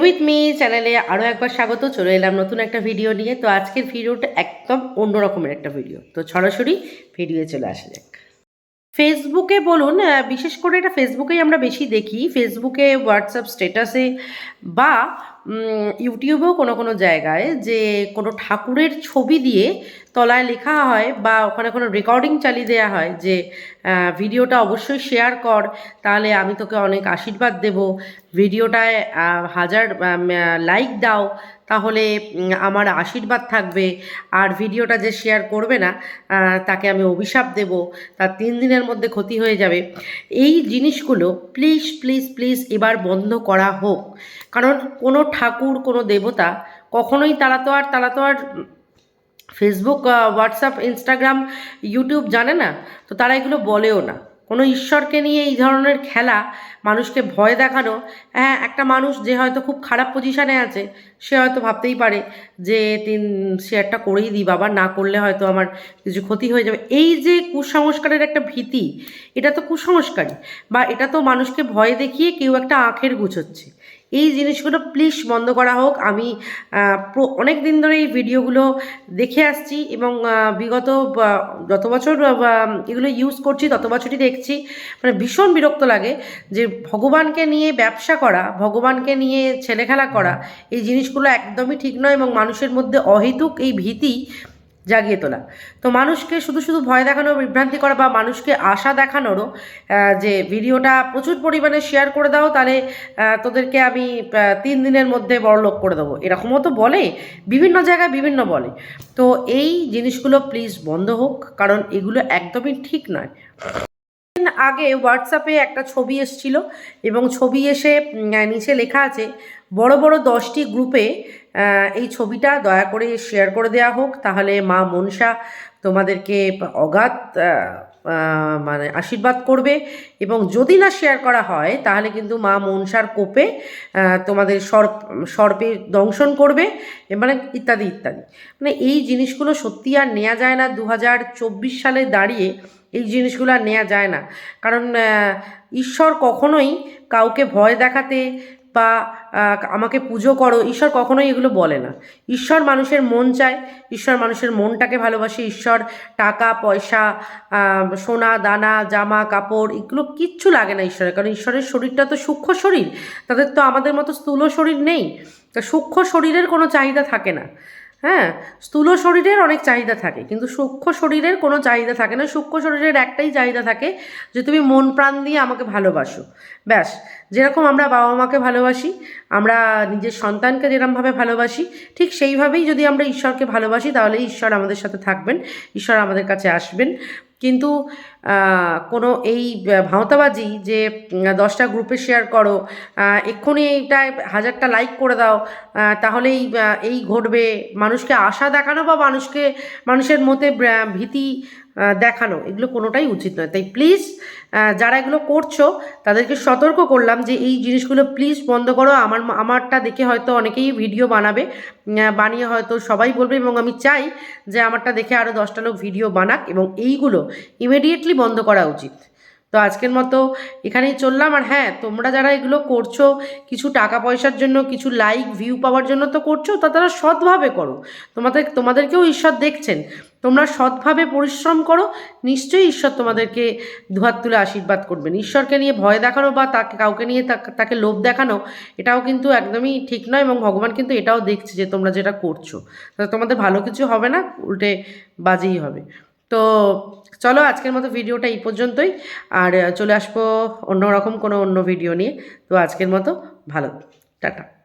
With me চ্যানেলে আরও একবার স্বাগত, চলে এলাম নতুন একটা ভিডিও নিয়ে। তো আজকের ভিডিওটা একদম অন্য রকমের একটা ভিডিও তো সরাসরি ভিডিও চলে আসা যাক। ফেসবুকে বলুন বিশেষ করে এটা ফেসবুকেই আমরা বেশি দেখি। ফেসবুকে হোয়াটসঅ্যাপ স্টেটাসে বা ইউটিউবেও কোনো কোনো জায়গায় যে কোনো ঠাকুরের ছবি দিয়ে তলায় লেখা হয় বা ওখানে কোনো রেকর্ডিং চালিয়ে দেওয়া হয় যে ভিডিওটা অবশ্যই শেয়ার কর, তাহলে আমি তোকে অনেক আশীর্বাদ দেব। ভিডিওটায় হাজার লাইক দাও তাহলে আমার আশীর্বাদ থাকবে। আর ভিডিওটা যে শেয়ার করবে না তাকে আমি অভিশাপ দেব। তার তিন দিনের মধ্যে ক্ষতি হয়ে যাবে। এই জিনিসগুলো প্লিজ প্লিজ প্লিজ এবার বন্ধ করা হোক। কারণ কোনো ঠাকুর, কোনো দেবতা কখনোই তারা তো আর, তারা তো আর ফেসবুক হোয়াটসঅ্যাপ ইনস্টাগ্রাম ইউটিউব জানে না। তো তারা এগুলো বলেও না। কোনো ঈশ্বরকে নিয়ে এই ধরনের খেলা, মানুষকে ভয় দেখানো হ্যাঁ একটা মানুষ যে হয়তো খুব খারাপ পজিশানে আছে, সে হয়তো ভাবতেই পারে যে তিন, সে একটা করেই দিই, বাবা, না করলে হয়তো আমার কিছু ক্ষতি হয়ে যাবে। এই যে কুসংস্কারের একটা ভীতি, এটা তো কুসংস্কারই, বা এটা তো মানুষকে ভয় দেখিয়ে কেউ একটা আখের গুছোচ্ছে। এই জিনিসগুলো প্লিজ বন্ধ করা হোক। আমি অনেক দিন ধরে এই ভিডিওগুলো দেখে আসছি এবং বিগত যত বছর এগুলো ইউজ করছি, তত বছরই দেখছি। মানে ভীষণ বিরক্ত লাগে যে ভগবানকে নিয়ে ব্যবসা করা, ভগবানকে নিয়ে ছেলেখেলা করা, এই জিনিসগুলো একদমই ঠিক নয় এবং মানুষের মধ্যে অহেতুক এই ভীতি জাগিয়ে তোলা। তো মানুষকে শুধু শুধু ভয় দেখানো বিভ্রান্তি করা বা মানুষকে আশা দেখানোরও যে ভিডিওটা প্রচুর পরিমাণে শেয়ার করে দাও, তাহলে তোদেরকে আমি তিন দিনের মধ্যে বড়লোক করে দেবো। এরকমও তো বলে, বিভিন্ন জায়গায় বিভিন্ন বলে। তো এই জিনিসগুলো প্লিজ বন্ধ হোক, কারণ এগুলো একদমই ঠিক নয়। আগে হোয়াটসঅ্যাপে একটা ছবি এসেছিল এবং ছবি এসে নিচে লেখা আছে বড় বড় দশটি গ্রুপে এই ছবিটা দয়া করে শেয়ার করে দেওয়া হোক। তাহলে মা মনসা তোমাদেরকে অগাধ মানে আশীর্বাদ করবে। এবং যদি না শেয়ার করা হয়, তাহলে কিন্তু মা মনসার কোপে তোমাদের সর্প, সর্পে দংশন করবে মানে ইত্যাদি ইত্যাদি। মানে এই জিনিসগুলো সত্যি আর নেওয়া যায় না। দু হাজার চব্বিশ সালে দাঁড়িয়ে এই জিনিসগুলো আর নেওয়া যায় না। কারণ ঈশ্বর কখনোই কাউকে ভয় দেখাতে বা আমাকে পুজো করো, ঈশ্বর কখনোই এগুলো বলে না। ঈশ্বর মানুষের মন চায়, ঈশ্বর মানুষের মনটাকে ভালোবাসে, ঈশ্বর টাকা, পয়সা সোনা, দানা, জামা, কাপড়, এগুলো কিচ্ছু লাগে না ঈশ্বরের। কারণ ঈশ্বরের শরীরটা তো সূক্ষ্ম শরীর, তাদের তো আমাদের মতো স্থূল শরীর নেই। তা সূক্ষ্ম শরীরের কোনো চাহিদা থাকে না। হ্যাঁ স্থূল শরীরের অনেক চাহিদা থাকে, কিন্তু সূক্ষ্ম শরীরের কোনো চাহিদা থাকে না। সূক্ষ্ম শরীরের একটাই চাহিদা থাকে যে তুমি মন প্রাণ দিয়ে আমাকে ভালোবাসো। ব্যাস, যেরকম আমরা বাবা মাকে ভালোবাসি, আমরা নিজের সন্তানকে যেরকমভাবে ভালোবাসি, ঠিক সেইভাবেই যদি আমরা ঈশ্বরকে ভালোবাসি তাহলে ঈশ্বর আমাদের সাথে থাকবেন, ঈশ্বর আমাদের কাছে আসবেন। কিন্তু কোনো এই ভাঁওতাবাজি যে দশটা গ্রুপে শেয়ার করো এক্ষুনি এইটায় হাজারটা লাইক করে দাও তাহলেই এই ঘটবে। মানুষকে আশা দেখানো বা মানুষকে, মানুষের মধ্যে ভীতি দেখানো, এগুলো কোনোটাই উচিত নয়। তাই প্লিজ যারা এগুলো করছ, তাদেরকে সতর্ক করলাম যে এই জিনিসগুলো প্লিজ বন্ধ করো। আমার আমারটা দেখে হয়তো অনেকেই ভিডিও বানাবে বানিয়ে হয়তো সবাই বলবে এবং আমি চাই যে আমারটা দেখে আরও দশটা লোক ভিডিও বানাক এবং এইগুলো ইমিডিয়েটলি বন্ধ করা উচিত। তো আজকের মতো এখানেই চললাম। আর হ্যাঁ তোমরা যারা এগুলো করছ, কিছু টাকা পয়সার জন্য, কিছু লাইক ভিউ পাওয়ার জন্য তো করছ, তা তারা সৎভাবে করো। তোমাদের, তোমাদেরকেও ঈশ্বর দেখছেন। তোমরা সৎভাবে পরিশ্রম করো, নিশ্চয়ই ঈশ্বর তোমাদেরকে দুহাত তুলে আশীর্বাদ করবেন। ঈশ্বরকে নিয়ে ভয় দেখানো বা তাকে, কাউকে নিয়ে তাকে- লোভ দেখানো, এটাও কিন্তু একদমই ঠিক নয় এবং ভগবান কিন্তু এটাও দেখছে যে তোমরা যেটা করছ। তো তোমাদের ভালো কিছু হবে না, উল্টে বাজেই হবে। তো চলো আজকের মতো ভিডিওটা এই পর্যন্তই। আর চলে আসব অন্যরকম কোনো অন্য ভিডিও নিয়ে। তো আজকের মতো ভালো, টাটা।